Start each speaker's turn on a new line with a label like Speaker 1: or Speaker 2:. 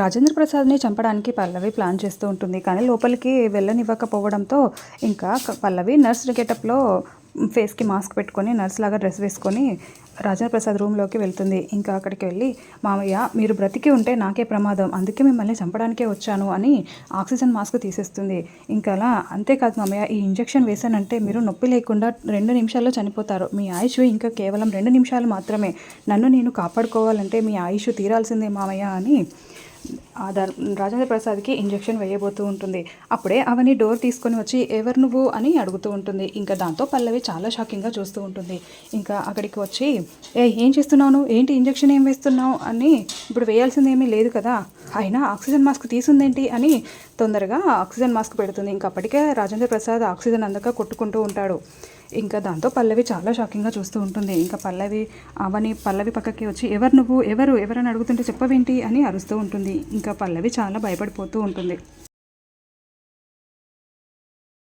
Speaker 1: రాజేంద్ర ప్రసాద్ని చంపడానికి పల్లవి ప్లాన్ చేస్తూ ఉంటుంది. కానీ లోపలికి వెళ్ళనివ్వకపోవడంతో ఇంకా పల్లవి నర్స్ గెటప్లో ఫేస్కి మాస్క్ పెట్టుకొని నర్స్ లాగా డ్రెస్ వేసుకొని రాజేంద్ర ప్రసాద్ రూమ్లోకి వెళ్తుంది. ఇంకా అక్కడికి వెళ్ళి మామయ్య మీరు బ్రతికి ఉంటే నాకే ప్రమాదం. అందుకే మిమ్మల్ని చంపడానికే వచ్చాను అని ఆక్సిజన్ మాస్క్ తీసేస్తుంది. ఇంకా అలా అంతేకాదు మామయ్య ఈ ఇంజెక్షన్ వేశానంటే మీరు నొప్పి లేకుండా రెండు నిమిషాల్లో చనిపోతారు. మీ ఆయుష్ ఇంకా కేవలం రెండు నిమిషాలు మాత్రమే. నన్ను నేను కాపాడుకోవాలంటే మీ ఆయుష్ తీరాల్సిందే మామయ్య అని ధర్ రాజేంద్ర ప్రసాద్కి ఇంజెక్షన్ వేయబోతూ ఉంటుంది. అప్పుడే అవని డోర్ తీసుకొని వచ్చి ఎవరు నువ్వు? అని అడుగుతూ ఉంటుంది. ఇంకా దాంతో పల్లవి చాలా షాకింగ్గా చూస్తూ ఉంటుంది. ఇంకా అక్కడికి వచ్చి ఏ ఏం చేస్తున్నావు? ఏంటి ఇంజెక్షన్ ఏం వేస్తున్నావు? అని ఇప్పుడు వేయాల్సింది ఏమీ లేదు కదా. అయినా ఆక్సిజన్ మాస్క్ తీసుందేంటి? అని తొందరగా ఆక్సిజన్ మాస్క్ పెడుతుంది. ఇంకా అప్పటికే రాజేంద్ర ప్రసాద్ ఆక్సిజన్ అందక కొట్టుకుంటూ ఉంటాడు. ఇంకా దాంతో పల్లవి చాలా షాకింగ్గా చూస్తూ ఉంటుంది. ఇంకా పల్లవి అవని పల్లవి పక్కకి వచ్చి ఎవరు నువ్వు? ఎవరు? ఎవరని అడుగుతుంటే చెప్పవేంటి? అని అరుస్తూ ఉంటుంది. ఇంకా పల్లవి చాలా భయపడిపోతూ ఉంటుంది.